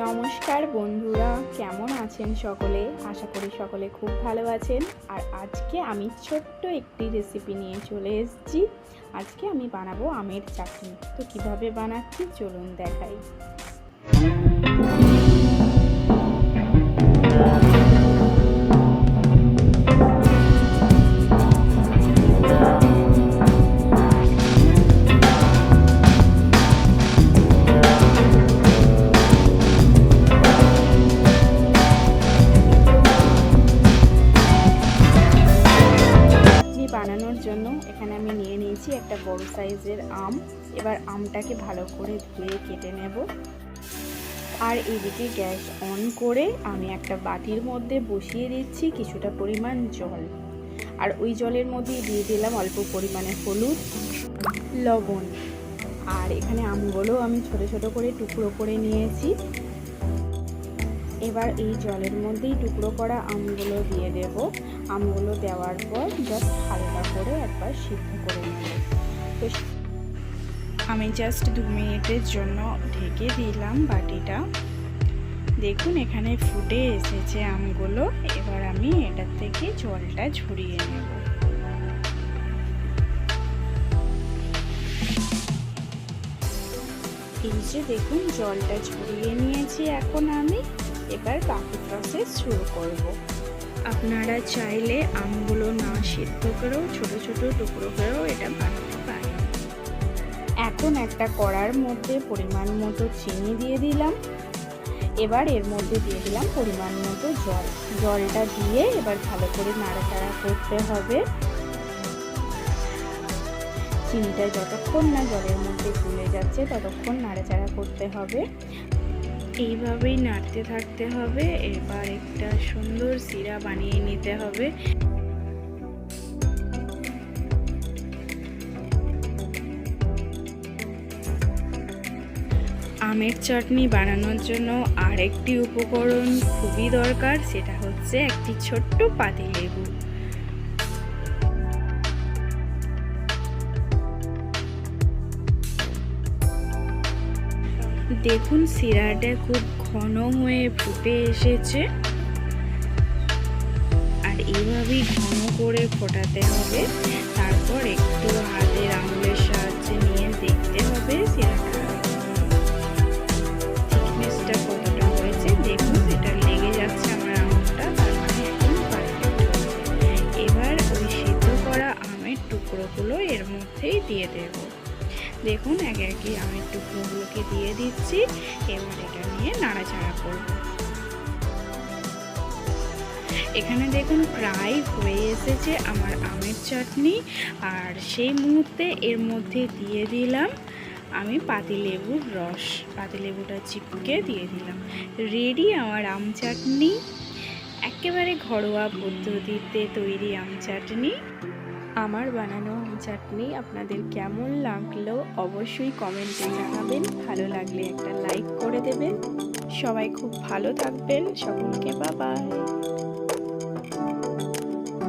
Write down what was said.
নমস্কার বন্ধুরা, কেমন আছেন সকলে? আশা করি সকলে খুব ভালো আছেন। আর আজকে আমি ছোট্ট একটি রেসিপি নিয়ে চলে এসেছি। আজকে আমি বানাবো আমের চাটনি। তো কীভাবে বানাচ্ছি চলুন দেখাই। এখানে আমি নিয়ে নিয়েছি একটা বড় সাইজের আম। এবার আমটাকে ভালো করে ধুয়ে কেটে নেব। আর এদিকে গ্যাস অন করে আমি একটা বাটির মধ্যে বসিয়ে দিচ্ছি কিছুটা পরিমাণ জল। আর ওই জলের মধ্যে দিয়ে দিলাম অল্প পরিমাণে হলুদ, লবণ। আর এখানে আমগুলো আমি ছোট ছোট করে টুকরো করে নিয়েছি। এবার এই জলের মধ্যেই টুকরো করা আমগুলো দিয়ে দেব। আমগুলো দেওয়ার পর জাস্ট হালকা একবার সিদ্ধ করে তো আমি জাস্ট দু মিনিটের জন্য ঢেকে দিলাম বাটিটা। দেখুন, এখানে ফুটে এসেছে আমগুলো। এবার আমি এটার থেকে জলটা ঝরিয়ে নেব। এই যে দেখুন, জলটা ঝরিয়ে নিয়েছি এখন আমি। এবার বাকি প্রসেস শুরু করব। আপনারা চাইলে আমগুলো না সিদ্ধ করেও, ছোট ছোট টুকরো করেও এটা বানাতে পারেন। এখন একটা কড়ার মধ্যে পরিমাণ মতো চিনি দিয়ে দিলাম। এবার এর মধ্যে দিয়ে দিলাম পরিমাণ মতো জল। জলটা দিয়ে এবার ভালো করে নাড়াচাড়া করতে হবে। চিনিটা যতক্ষণ না জলের মধ্যে গুলে যাচ্ছে, ততক্ষণ নাড়াচাড়া করতে হবে। এইভাবেই নাড়তে থাকতে হবে। এবার একটা সুন্দর সিরা বানিয়ে নিতে হবে। আমের চাটনি বানানোর জন্য আরেকটি উপকরণ খুবই দরকার, সেটা হচ্ছে একটি ছোট্ট পাতিলেবু। দেখুন, সিরাটা খুব ঘন হয়ে ফুটে এসেছে। আর এইভাবেই ঘন করে ফোটাতে হবে। তারপর একটু হাতের আঙুলের সাহায্যে নিয়ে দেখতে হবে সিরাটা। হয়েছে? দেখুন লেগে যাচ্ছে আমার মানে এবার করা আমের টুকরোগুলো এর মধ্যেই দিয়ে দেবো। দেখুন, একে একে আমের টুকরোগুলোকে দিয়ে দিচ্ছি। এবার এটা নিয়ে নাড়াচাড়া করব। এখানে দেখুন, প্রায় হয়ে এসেছে আমার আমের চাটনি। আর সেই মুহূর্তে এর মধ্যে দিয়ে দিলাম আমি পাতিলেবুর রস। পাতিলেবুটা চিপকে দিয়ে দিলাম। রেডি আমার আম চাটনি। একেবারে ঘরোয়া পদ্ধতিতে তৈরি আম চাটনি। আমার বানানো চাটনি আপনাদের কেমন লাগল অবশ্যই কমেন্টে জানাবেন। ভালো লাগলে একটা লাইক করে দেবেন। সবাই খুব ভালো থাকবেন। সকলকে বাবাই